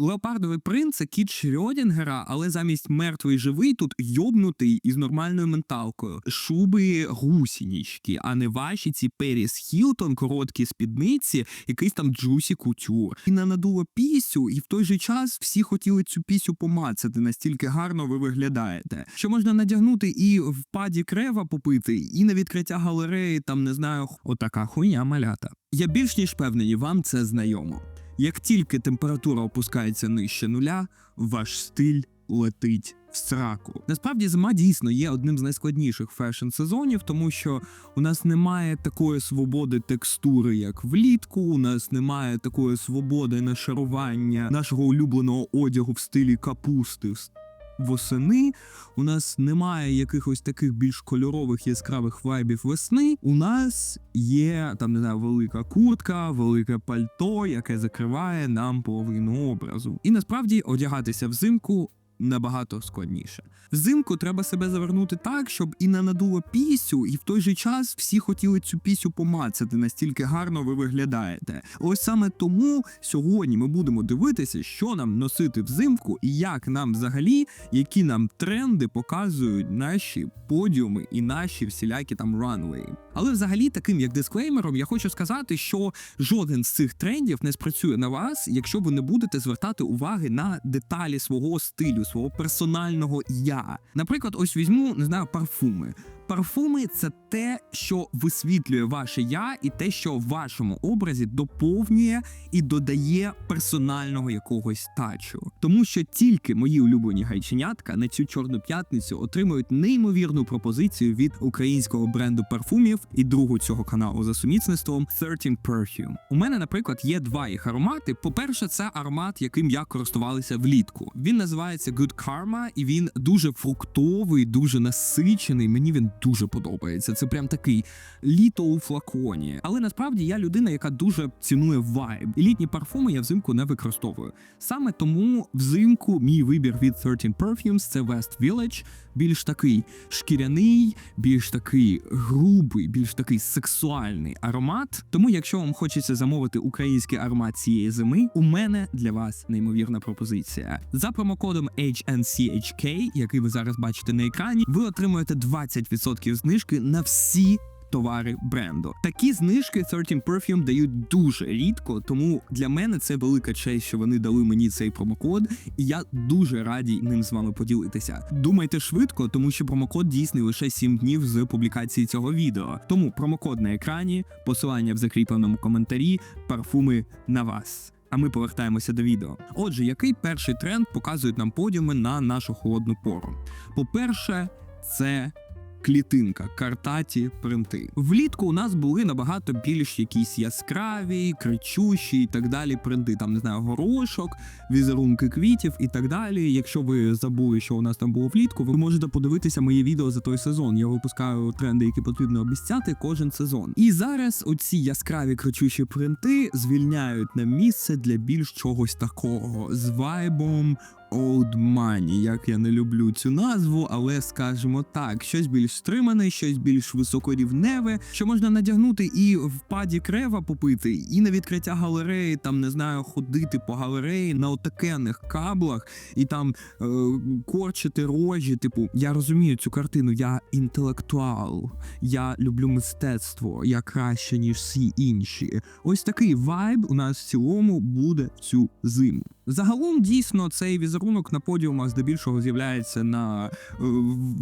Леопардовий принц це кіт Шрёдінгера, але замість мертвий живий тут йобнутий із нормальною менталкою. Шуби гусінічки, а не ваші ці Періс Хілтон, короткі спідниці, якийсь там Джусі Кутюр. І на надуло пісю, і в той же час всі хотіли цю пісю помацати, настільки гарно ви виглядаєте. Що можна надягнути і в паді крева попити, і на відкриття галереї, там не знаю, отака хуйня малята. Я більш ніж певний, вам це знайомо. Як тільки температура опускається нижче нуля, ваш стиль летить в сраку. Насправді зима дійсно є одним з найскладніших фешн сезонів, тому що у нас немає такої свободи текстури, як влітку. У нас немає такої свободи нашарування нашого улюбленого одягу в стилі капусти. Восени у нас немає якихось таких більш кольорових яскравих вайбів весни. У нас є там не знаю, велика куртка, велике пальто, яке закриває нам половину образу. І насправді одягатися взимку. Набагато складніше. Взимку треба себе завернути так, щоб і не надуло пісю, і в той же час всі хотіли цю пісю помацати, настільки гарно ви виглядаєте. Ось саме тому сьогодні ми будемо дивитися, що нам носити взимку, і як нам взагалі, які нам тренди показують наші подіуми і наші всілякі там ранвеї. Але взагалі, таким як дисклеймером, я хочу сказати, що жоден з цих трендів не спрацює на вас, якщо ви не будете звертати уваги на деталі свого стилю, свого персонального я. Наприклад, ось візьму не знаю парфуми. Парфуми це те, що висвітлює ваше я, і те, що в вашому образі доповнює і додає персонального якогось тачу. Тому що тільки мої улюблені гайченятка на цю чорну п'ятницю отримують неймовірну пропозицію від українського бренду парфумів і другу цього каналу за сумісництвом 13 Perfume. У мене, наприклад, є два їх аромати. По-перше, це аромат, яким я користувалася влітку. Він називається Good Karma, і він дуже фруктовий, дуже насичений. Мені він дуже подобається. Це прям такий літо у флаконі. Але насправді я людина, яка дуже цінує вайб. І літні парфуми я взимку не використовую. Саме тому взимку мій вибір від 13 Perfumes – це West Village, більш такий шкіряний, більш такий грубий, більш такий сексуальний аромат. Тому, якщо вам хочеться замовити український аромат цієї зими, у мене для вас неймовірна пропозиція. За промокодом HNCHK, який ви зараз бачите на екрані, ви отримуєте 20% знижки на всі. Товари бренду такі знижки 13 Perfume дають дуже рідко, тому для мене це велика честь, що вони дали мені цей промокод, і я дуже радій ним з вами поділитися. Думайте швидко, тому що промокод дійсний лише 7 днів з публікації цього відео. Тому промокод на екрані, посилання в закріпленому коментарі, парфуми на вас. А ми повертаємося до відео. Отже, який перший тренд показують нам подіуми на нашу холодну пору? По-перше, це клітинка, картаті принти. Влітку у нас були набагато більш якісь яскраві, кричущі і так далі принти. Там не знаю, горошок, візерунки квітів і так далі. Якщо ви забули, що у нас там було влітку, ви можете подивитися моє відео за той сезон. Я випускаю тренди, які потрібно обіцяти кожен сезон. І зараз оці яскраві кричущі принти звільняють нам місце для більш чогось такого з вайбом. Old Money, як я не люблю цю назву, але скажімо так, щось більш стримане, щось більш високорівневе, що можна надягнути і в паді крева попити, і на відкриття галереї, там не знаю, ходити по галереї на отакенних каблах і там е, корчити рожі. Типу, я розумію цю картину, я інтелектуал, я люблю мистецтво, я краще ніж всі інші. Ось такий вайб у нас в цілому буде цю зиму. Загалом дійсно цей візерунок на подіумах здебільшого з'являється на е,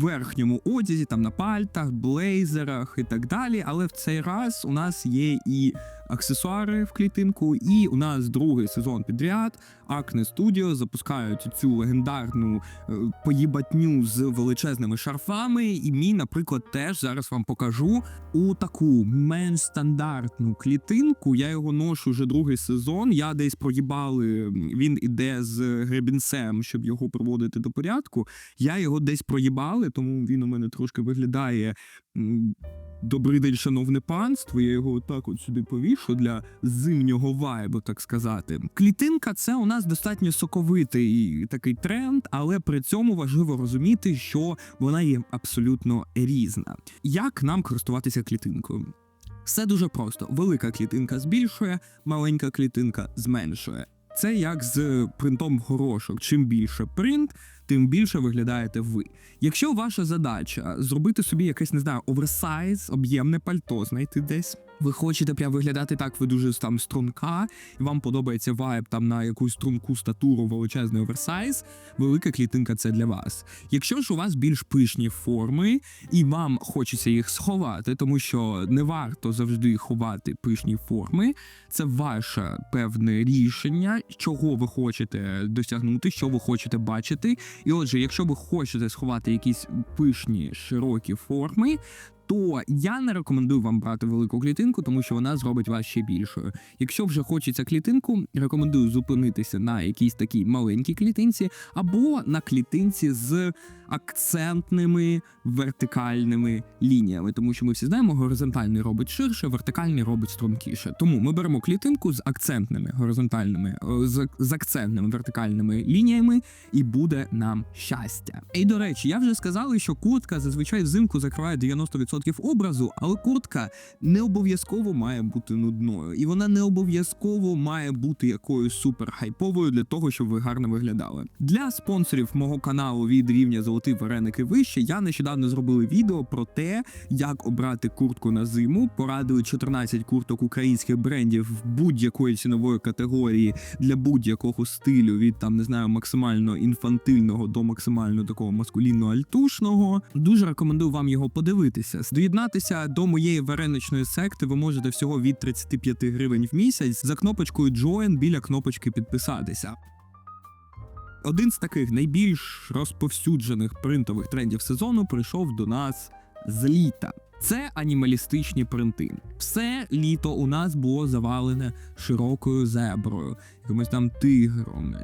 верхньому одязі, там на пальтах, блейзерах і так далі. Але в цей раз у нас є і аксесуари в клітинку, і у нас другий сезон підряд. Acne Studio запускають цю легендарну е, поїбатню з величезними шарфами. І мій, наприклад, теж зараз вам покажу у таку менш стандартну клітинку. Я його ношу вже другий сезон. Я десь проїбали. Він іде з гребінцем, щоб його проводити до порядку. Я його десь проїбали, тому він у мене трошки виглядає. Добрий день, шановне панство. Я його отак от сюди повішу для зимнього вайбу, так сказати. Клітинка це у нас достатньо соковитий такий тренд, але при цьому важливо розуміти, що вона є абсолютно різна. Як нам користуватися клітинкою? Все дуже просто: велика клітинка збільшує, маленька клітинка зменшує. Це як з принтом горошок. Чим більше принт, тим більше виглядаєте ви. Якщо ваша задача зробити собі якесь, не знаю, оверсайз, об'ємне пальто, знайти десь. Ви хочете прям виглядати так, ви дуже там струнка, і вам подобається вайб там на якусь струнку статуру, величезний оверсайз. Велика клітинка це для вас. Якщо ж у вас більш пишні форми, і вам хочеться їх сховати, тому що не варто завжди ховати пишні форми, це ваше певне рішення, чого ви хочете досягнути, що ви хочете бачити. І отже, якщо ви хочете сховати якісь пишні широкі форми. То я не рекомендую вам брати велику клітинку, тому що вона зробить вас ще більшою. Якщо вже хочеться клітинку, рекомендую зупинитися на якійсь такій маленькій клітинці або на клітинці з акцентними вертикальними лініями, тому що ми всі знаємо, горизонтальний робить ширше, вертикальний робить стрункіше. Тому ми беремо клітинку з акцентними горизонтальними, з, з акцентними вертикальними лініями, і буде нам щастя. І до речі, я вже сказала, що куртка зазвичай взимку закриває 90% образу, але куртка не обов'язково має бути нудною, і вона не обов'язково має бути якоюсь супер хайповою для того, щоб ви гарно виглядали. Для спонсорів мого каналу від рівня Золотий вареник і вище я нещодавно зробили відео про те, як обрати куртку на зиму. Порадили 14 курток українських брендів будь-якої цінової категорії для будь-якого стилю, від там не знаю максимально інфантильного до максимально такого маскулінно альтушного. Дуже рекомендую вам його подивитися. Доєднатися до моєї вареничної секти ви можете всього від 35 гривень в місяць за кнопочкою Join біля кнопочки підписатися. Один з таких найбільш розповсюджених принтових трендів сезону прийшов до нас з літа. Це анімалістичні принти. Все літо у нас було завалене широкою зеброю, якимось там тигром,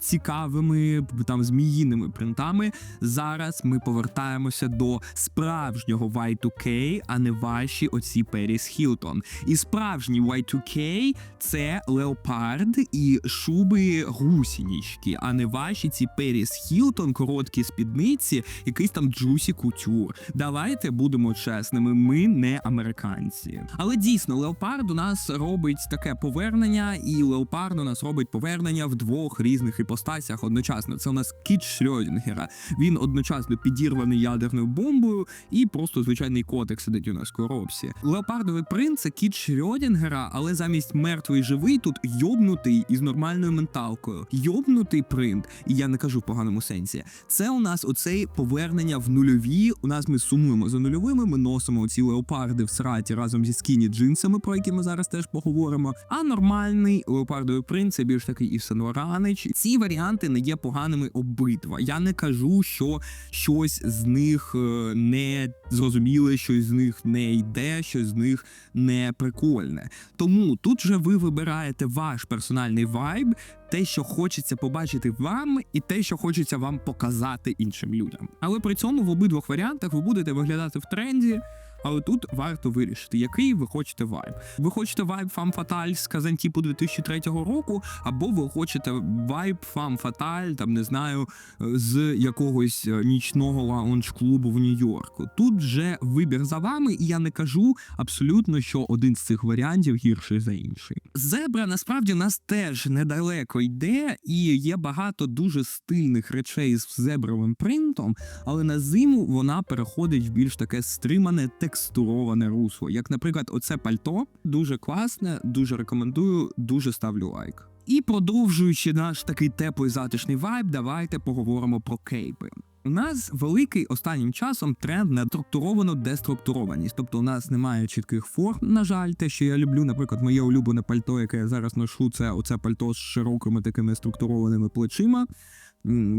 цікавими там зміїними принтами. Зараз ми повертаємося до справжнього Y2K, а не ваші оці Періс Хілтон. І справжній Y2K – це леопард і шуби гусінічки, а не ваші ці Періс Хілтон, короткі спідниці, якийсь там Джусі Кутюр. Давайте будемо чесними, ми не американці. Але дійсно, леопард у нас робить таке повернення, і леопард у нас робить повернення в двох різних іпостасях одночасно. Це у нас кіт Шрёдінгера. Він одночасно підірваний ядерною бомбою і просто звичайний котик сидить у нас в коробці. Леопардовий принц це кіт Шрёдінгера, але замість мертвий живий тут йобнутий із нормальною менталкою. Йобнутий принт, і я не кажу в поганому сенсі. Це у нас оцей повернення в нульові. У нас ми сумуємо за нульовими. Ми носимо ці леопарди в сраті разом зі скіні джинсами, про які ми зараз теж поговоримо. А нормальний леопардовий принт це більш такий і Сен-Лоранич. Ці варіанти не є поганими обидва. Я не кажу, що щось з них е, не зрозуміле, щось з них не йде, щось з них не прикольне. Тому тут же ви вибираєте ваш персональний вайб, те, що хочеться побачити вам, і те, що хочеться вам показати іншим людям. Але при цьому в обидвох варіантах ви будете виглядати в тренді. Але тут варто вирішити, який ви хочете вайб. Ви хочете вайб Фам Фаталь з Казантіпу 2003 року, або ви хочете вайб Фам Фаталь, там не знаю, з якогось е, нічного лаунж-клубу в Нью-Йорку. Тут вже вибір за вами, і я не кажу абсолютно, що один з цих варіантів гірший за інший. Зебра насправді нас теж недалеко йде, і є багато дуже стильних речей з зебровим принтом, але на зиму вона переходить в більш таке стримане текстуроване русло. Як, наприклад, оце пальто дуже класне, дуже рекомендую, дуже ставлю лайк. І продовжуючи наш такий теплий затишний вайб, давайте поговоримо про кейпи. У нас великий останнім часом тренд на структуровану деструктурованість. Тобто у нас немає чітких форм, на жаль, те, що я люблю, наприклад, моє улюблене пальто, яке я зараз ношу, це оце пальто з широкими такими структурованими плечима.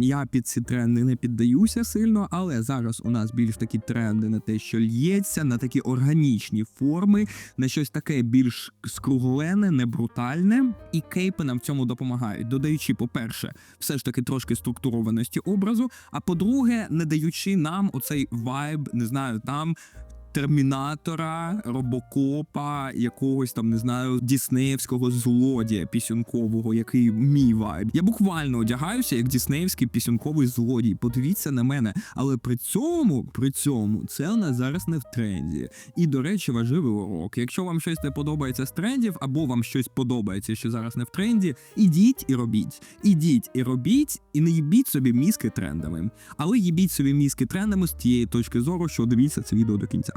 Я під ці тренди не піддаюся сильно, але зараз у нас більш такі тренди на те, що л'ється, на такі органічні форми, на щось таке більш скруглене, не брутальне. І кейпи нам в цьому допомагають, додаючи, по-перше, все ж таки трошки структурованості образу. А по-друге, не даючи нам оцей вайб, не знаю, там термінатора, робокопа, якогось там не знаю, діснеївського злодія пісюнкового, який мій вайб. Я буквально одягаюся як діснеївський пісюнковий злодій. Подивіться на мене. Але при цьому, при цьому, це у нас зараз не в тренді. І до речі, важливий урок. Якщо вам щось не подобається з трендів, або вам щось подобається, що зараз не в тренді, ідіть і робіть. Ідіть і робіть, і не їбіть собі мізки трендами. Але їбіть собі мізки трендами з тієї точки зору, що дивіться це відео до кінця.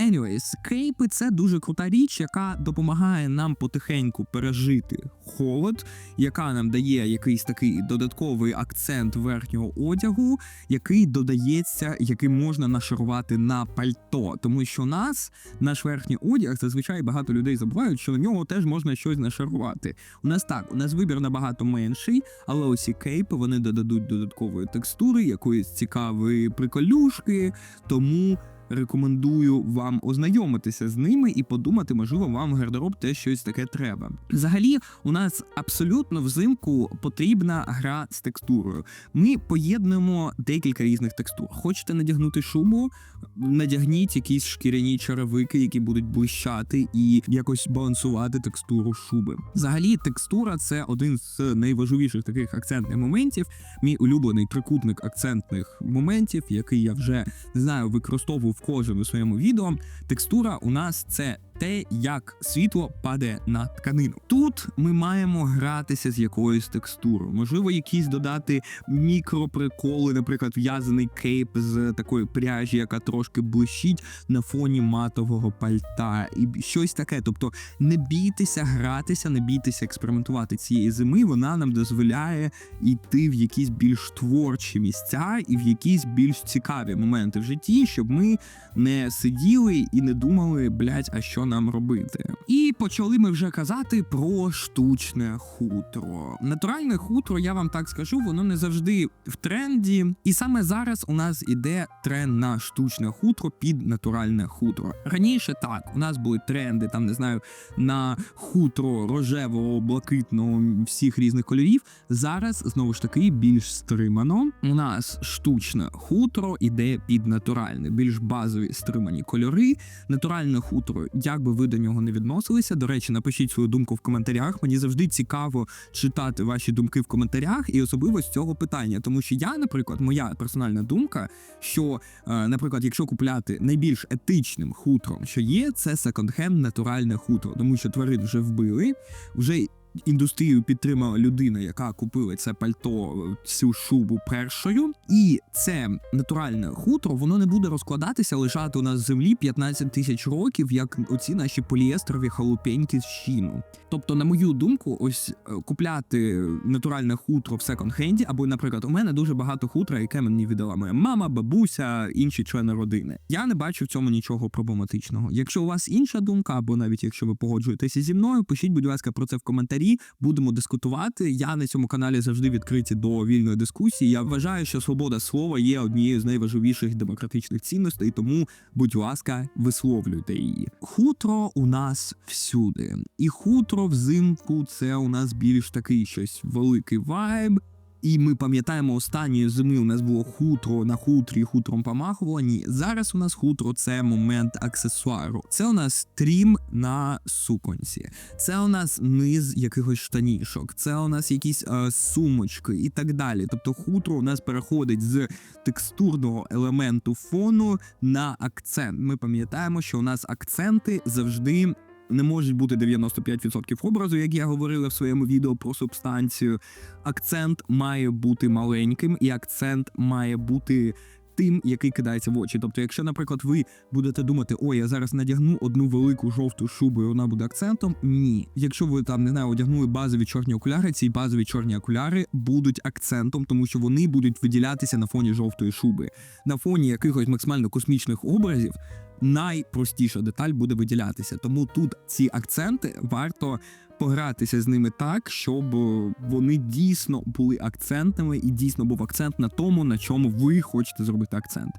Anyways, кейпи це дуже крута річ, яка допомагає нам потихеньку пережити холод, яка нам дає якийсь такий додатковий акцент верхнього одягу, який додається, який можна нашарувати на пальто. Тому що нас, наш верхній одяг, зазвичай багато людей забувають, що на нього теж можна щось нашарувати. У нас так, у нас вибір набагато менший, але ось і кейпи вони додадуть додаткової текстури, якоїсь цікавої приколюшки. Тому рекомендую вам ознайомитися з ними і подумати, можливо, вам в гардероб теж щось таке треба. Взагалі, у нас абсолютно взимку потрібна гра з текстурою. Ми поєднуємо декілька різних текстур. Хочете надягнути шубу, надягніть якісь шкіряні черевики, які будуть блищати і якось балансувати текстуру шуби. Взагалі, текстура це один з найважливіших таких акцентних моментів. Мій улюблений трикутник акцентних моментів, який я вже не знаю, використовував в кожному своєму відео. Текстура у нас це те, як світло падає на тканину. Тут ми маємо гратися з якоюсь текстурою. Можливо, якісь додати мікроприколи, наприклад, в'язаний кейп з такої пряжі, яка трошки блищить на фоні матового пальта, і щось таке. Тобто не бійтеся гратися, не бійтеся експериментувати цієї зими. Вона нам дозволяє йти в якісь більш творчі місця і в якісь більш цікаві моменти в житті, щоб ми не сиділи і не думали, блять, а що нам робити. І почали ми вже казати про штучне хутро. Натуральне хутро, я вам так скажу, воно не завжди в тренді. І саме зараз у нас іде тренд на штучне хутро під натуральне хутро. Раніше так, у нас були тренди, там не знаю, на хутро рожевого, блакитного, всіх різних кольорів. Зараз знову ж таки більш стримано. У нас штучне хутро іде під натуральне, більш базові стримані кольори. Натуральне хутро, як би ви до нього не відносилися. До речі, напишіть свою думку в коментарях. Мені завжди цікаво читати ваші думки в коментарях, і особливо з цього питання, тому що я, наприклад, моя персональна думка, що, е, наприклад, якщо купляти найбільш етичним хутром, що є, це секонд-хенд натуральне хутро, тому що тварин вже вбили, вже індустрію підтримала людина, яка купила це пальто, цю шубу першою, і це натуральне хутро, воно не буде розкладатися, лежати у нас землі 15 тисяч років, як оці наші поліестрові халупеньки з щіну. Тобто, на мою думку, ось е, купляти натуральне хутро в секонд-хенді, або, наприклад, у мене дуже багато хутра, яке мені віддала моя мама, бабуся, інші члени родини. Я не бачу в цьому нічого проблематичного. Якщо у вас інша думка, або навіть якщо ви погоджуєтеся зі мною, пишіть, будь ласка, про це в коментарі. Будемо дискутувати. Я на цьому каналі завжди відкриті до вільної дискусії. Я вважаю, що свобода слова є однією з найважливіших демократичних цінностей, тому, будь ласка, висловлюйте її. Хутро у нас всюди, і хутро взимку це у нас більш такий щось великий вайб. І ми пам'ятаємо останньої зими у нас було хутро на хутрі, хутром помахувало. Ні, зараз у нас хутро це момент аксесуару. Це у нас трім на суконці, це у нас низ якихось штанішок, це у нас якісь е, сумочки і так далі. Тобто хутро у нас переходить з текстурного елементу фону на акцент. Ми пам'ятаємо, що у нас акценти завжди не можуть бути 95% образу, як я говорила в своєму відео про субстанцію. Акцент має бути маленьким, і акцент має бути. Тим, який кидається в очі. Тобто, якщо, наприклад, ви будете думати, ой, я зараз надягну одну велику жовту шубу, і вона буде акцентом. Ні. Якщо ви там не знаю, одягнули базові чорні окуляри, ці базові чорні окуляри будуть акцентом, тому що вони будуть виділятися на фоні жовтої шуби. На фоні якихось максимально космічних образів найпростіша деталь буде виділятися. Тому тут ці акценти варто погратися з ними так, щоб вони дійсно були акцентними і дійсно був акцент на тому, на чому ви хочете зробити акцент.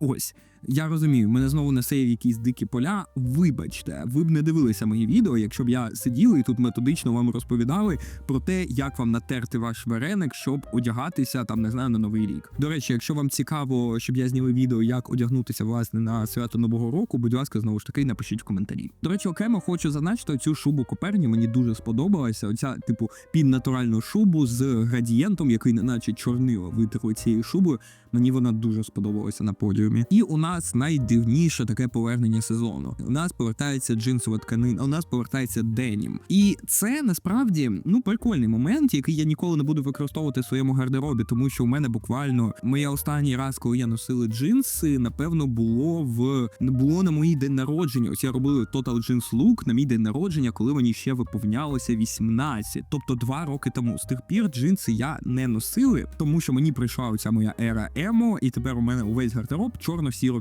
Ось Я розумію, мене знову несе в якісь дикі поля. Вибачте, ви б не дивилися мої відео, якщо б я сиділи і тут методично вам розповідали про те, як вам натерти ваш вареник, щоб одягатися там, не знаю, на новий рік. До речі, якщо вам цікаво, щоб я зняв відео, як одягнутися власне на свято нового року, будь ласка, знову ж таки, напишіть в коментарі. До речі, окремо хочу зазначити цю шубу Коперні. Мені дуже сподобалася. Оця, типу, під натуральну шубу з градієнтом, який наче чорнило витерли цією шубою. Мені вона дуже сподобалася на подіумі. І у нас найдивніше таке повернення сезону. У нас повертається джинсова тканина, у нас повертається денім. І це насправді ну прикольний момент, який я ніколи не буду використовувати в своєму гардеробі, тому що у мене буквально моя останній раз, коли я носила джинси, напевно, було в було на моїй день народження. Ось я робила Total Jeans Look на мій день народження, коли мені ще виповнялося 18, тобто два роки тому. З тих пір джинси я не носили, тому що мені прийшла оця моя ера емо, і тепер у мене увесь гардероб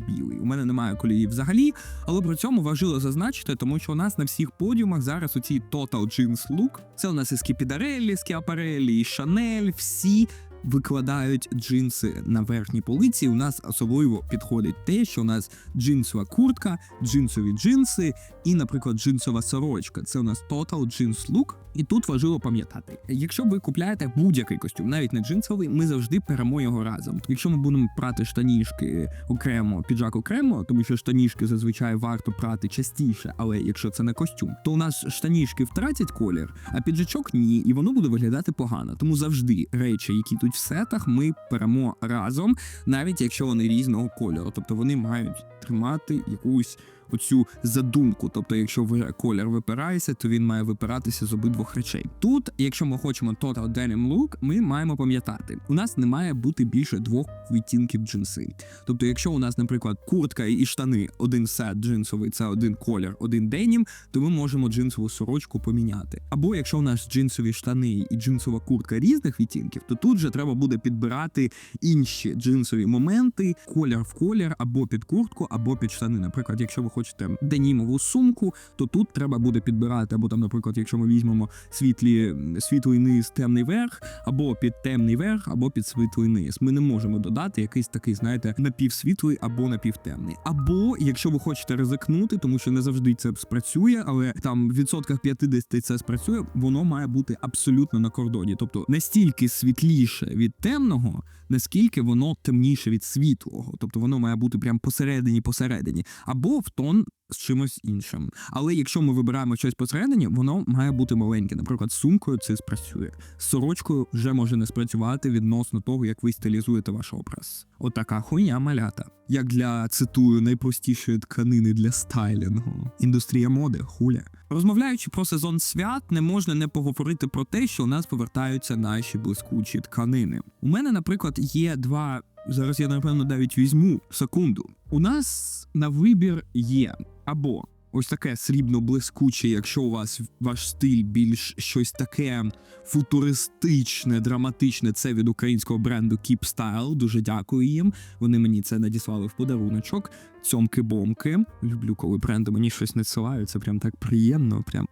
чорно-сіро-білий. У мене немає колії взагалі, але при цьому важливо зазначити, тому що у нас на всіх подіумах зараз оці Total Jeans Look. Це у нас і Скіпідареллі, Скіапареллі, і Шанель, всі. Викладають джинси на верхній полиці. У нас особливо підходить те, що у нас джинсова куртка, джинсові джинси і, наприклад, джинсова сорочка. Це у нас Total Jeans Look. І тут важливо пам'ятати, якщо ви купляєте будь-який костюм, навіть не джинсовий, ми завжди беремо його разом. Якщо ми будемо прати штанішки окремо, піджак окремо, тому що штанішки зазвичай варто прати частіше, але якщо це не костюм, то у нас штанішки втратять колір, а піджачок ні, і воно буде виглядати погано. Тому завжди речі, які тут в сетах, ми беремо разом, навіть якщо вони різного кольору, тобто вони мають тримати якусь оцю задумку. Тобто, якщо колір випирається, то він має випиратися з обидвох речей. Тут, якщо ми хочемо Total Denim Look, ми маємо пам'ятати, у нас не має бути більше двох відтінків джинси. Тобто, якщо у нас, наприклад, куртка і штани, один сет джинсовий, це один колір, один денім, то ми можемо джинсову сорочку поміняти. Або якщо у нас джинсові штани і джинсова куртка різних відтінків, то тут же треба буде підбирати інші джинсові моменти, колір в колір, або під куртку, або під штани. Наприклад, якщо ви хочете денімову сумку, то тут треба буде підбирати, або там, наприклад, якщо ми візьмемо світлі світлий низ, темний верх, або під темний верх, або під світлий низ. Ми не можемо додати якийсь такий, знаєте, напівсвітлий або напівтемний. Або якщо ви хочете ризикнути, тому що не завжди це спрацює, але там в відсотках 50 це спрацює, воно має бути абсолютно на кордоні, тобто настільки світліше від темного, наскільки воно темніше від світлого, тобто воно має бути прям посередині, посередині, або в тон з чимось іншим. Але якщо ми вибираємо щось посередині, воно має бути маленьке. Наприклад, сумкою це спрацює. Сорочкою вже може не спрацювати відносно того, як ви стилізуєте ваш образ. Отака хуйня малята. Як для цитую найпростішої тканини для стайлінгу. Індустрія моди, хуля. Розмовляючи про сезон свят, не можна не поговорити про те, що у нас повертаються наші блискучі тканини. У мене, наприклад, є два. Зараз я напевно навіть візьму секунду. У нас на вибір є або ось таке срібно блискуче, якщо у вас ваш стиль більш щось таке футуристичне, драматичне. Це від українського бренду Keep Style. Дуже дякую їм. Вони мені це надіслали в подаруночок. Цьомки-бомки. Люблю, коли бренди мені щось надсилають. Це прям так приємно. Прям.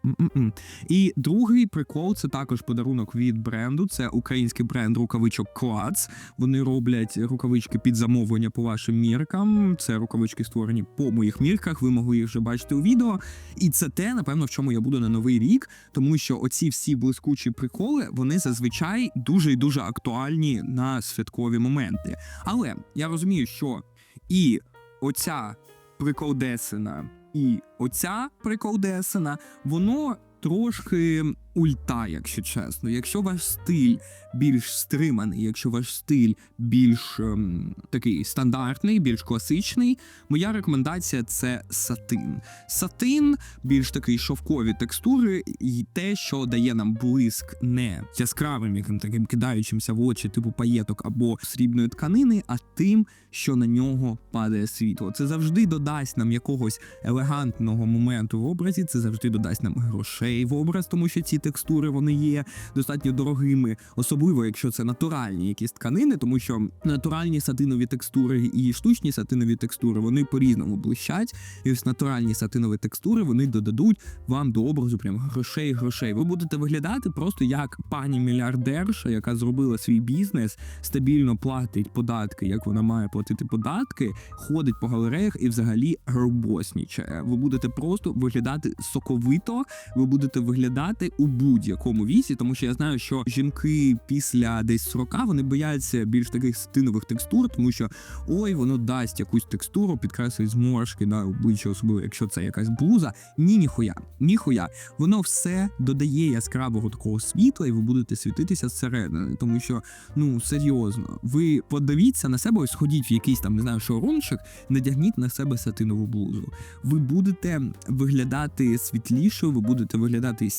І другий прикол це також подарунок від бренду. Це український бренд рукавичок Клац. Вони роблять рукавички під замовлення по вашим міркам. Це рукавички створені по моїх мірках. Ви могли їх вже бачити у відео. І це те, напевно, в чому я буду на новий рік, тому що оці всі блискучі приколи вони зазвичай дуже і дуже актуальні на святкові моменти. Але я розумію, що і оця приколдесина, і оця приколдесина, воно трошки ульта, якщо чесно. Якщо ваш стиль більш стриманий, якщо ваш стиль більш ем, такий стандартний, більш класичний, моя рекомендація це сатин. Сатин більш такий шовкові текстури, і те, що дає нам блиск не яскравим, яким таким кидаючимся в очі, типу паєток або срібної тканини, а тим, що на нього падає світло. Це завжди додасть нам якогось елегантного моменту в образі, це завжди додасть нам грошей в образ, тому що ці текстури вони є достатньо дорогими, особливо якщо це натуральні якісь тканини, тому що натуральні сатинові текстури і штучні сатинові текстури вони по-різному блищать. І ось натуральні сатинові текстури вони додадуть вам до образу прям грошей, грошей. Ви будете виглядати просто як пані мільярдерша, яка зробила свій бізнес, стабільно платить податки, як вона має платити податки, ходить по галереях і взагалі робоснічає. Ви будете просто виглядати соковито, ви будете виглядати у будь-якому віці, тому що я знаю, що жінки після десь 40 вони бояться більш таких стинових текстур, тому що ой, воно дасть якусь текстуру, підкреслить зморшки на обличчя, особливо якщо це якась блуза. Ні, ніхуя, ніхуя. Воно все додає яскравого такого світла, і ви будете світитися зсередини, тому що ну серйозно, ви подивіться на себе, ось сходіть в якийсь там не знаю, шоурумчик, надягніть на себе сатинову блузу. Ви будете виглядати світлішою, ви будете виглядати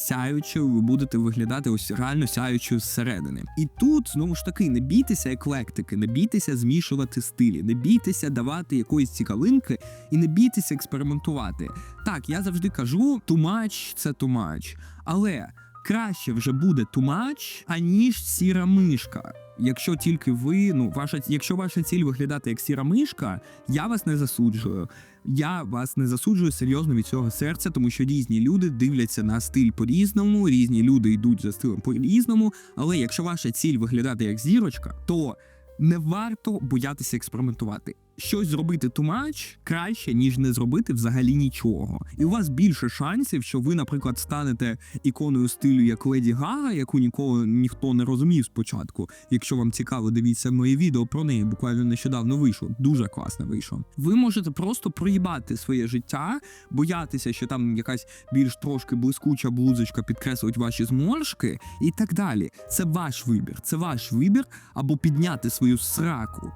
сяючою, ви будете виглядати ось реально сяючою зсередини. І тут знову ж таки не бійтеся еклектики, не бійтеся змішувати стилі, не бійтеся давати якоїсь цікавинки і не бійтеся експериментувати. Так, я завжди кажу, much – це much. Але краще вже буде much, аніж сіра мишка. Якщо тільки ви, ну ваша, якщо ваша ціль виглядати як сіра мишка, я вас не засуджую. Я вас не засуджую серйозно від цього серця, тому що різні люди дивляться на стиль по-різному, різні люди йдуть за стилем по-різному. Але якщо ваша ціль виглядати як зірочка, то не варто боятися експериментувати. Щось зробити much краще, ніж не зробити взагалі нічого. І у вас більше шансів, що ви, наприклад, станете іконою стилю як Леді Гага, яку ніколи ніхто не розумів спочатку. Якщо вам цікаво, дивіться моє відео про неї. Буквально нещодавно вийшло. Дуже класно вийшло. Ви можете просто проїбати своє життя, боятися, що там якась більш трошки блискуча блузочка підкреслить ваші зморшки і так далі. Це ваш вибір. Це ваш вибір або підняти свою сраку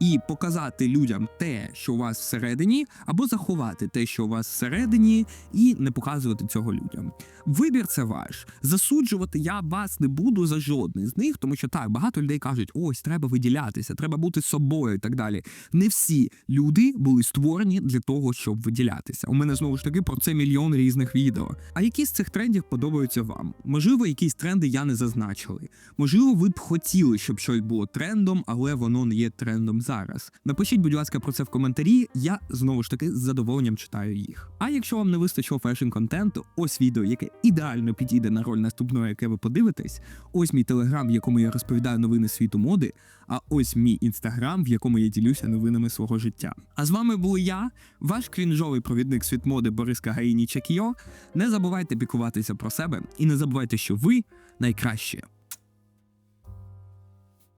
і показати людям те, що у вас всередині, або заховати те, що у вас всередині, і не показувати цього людям. Вибір це ваш. Засуджувати я вас не буду за жодний з них, тому що так багато людей кажуть: ось треба виділятися, треба бути собою і так далі. Не всі люди були створені для того, щоб виділятися. У мене знову ж таки про це мільйон різних відео. А які з цих трендів подобаються вам? Можливо, якісь тренди я не зазначили. Можливо, ви б хотіли, щоб щось було трендом, але воно не є трендом зараз. Напишіть, будь ласка, про це в коментарі. Я знову ж таки з задоволенням читаю їх. А якщо вам не вистачило фешн контенту, ось відео, яке ідеально підійде на роль наступного, яке ви подивитесь. Ось мій телеграм, в якому я розповідаю новини світу моди. А ось мій інстаграм, в якому я ділюся новинами свого життя. А з вами був я, ваш крінжовий провідник світ моди Борис Кагаїні Чекіо. Не забувайте пікуватися про себе і не забувайте, що ви найкраще.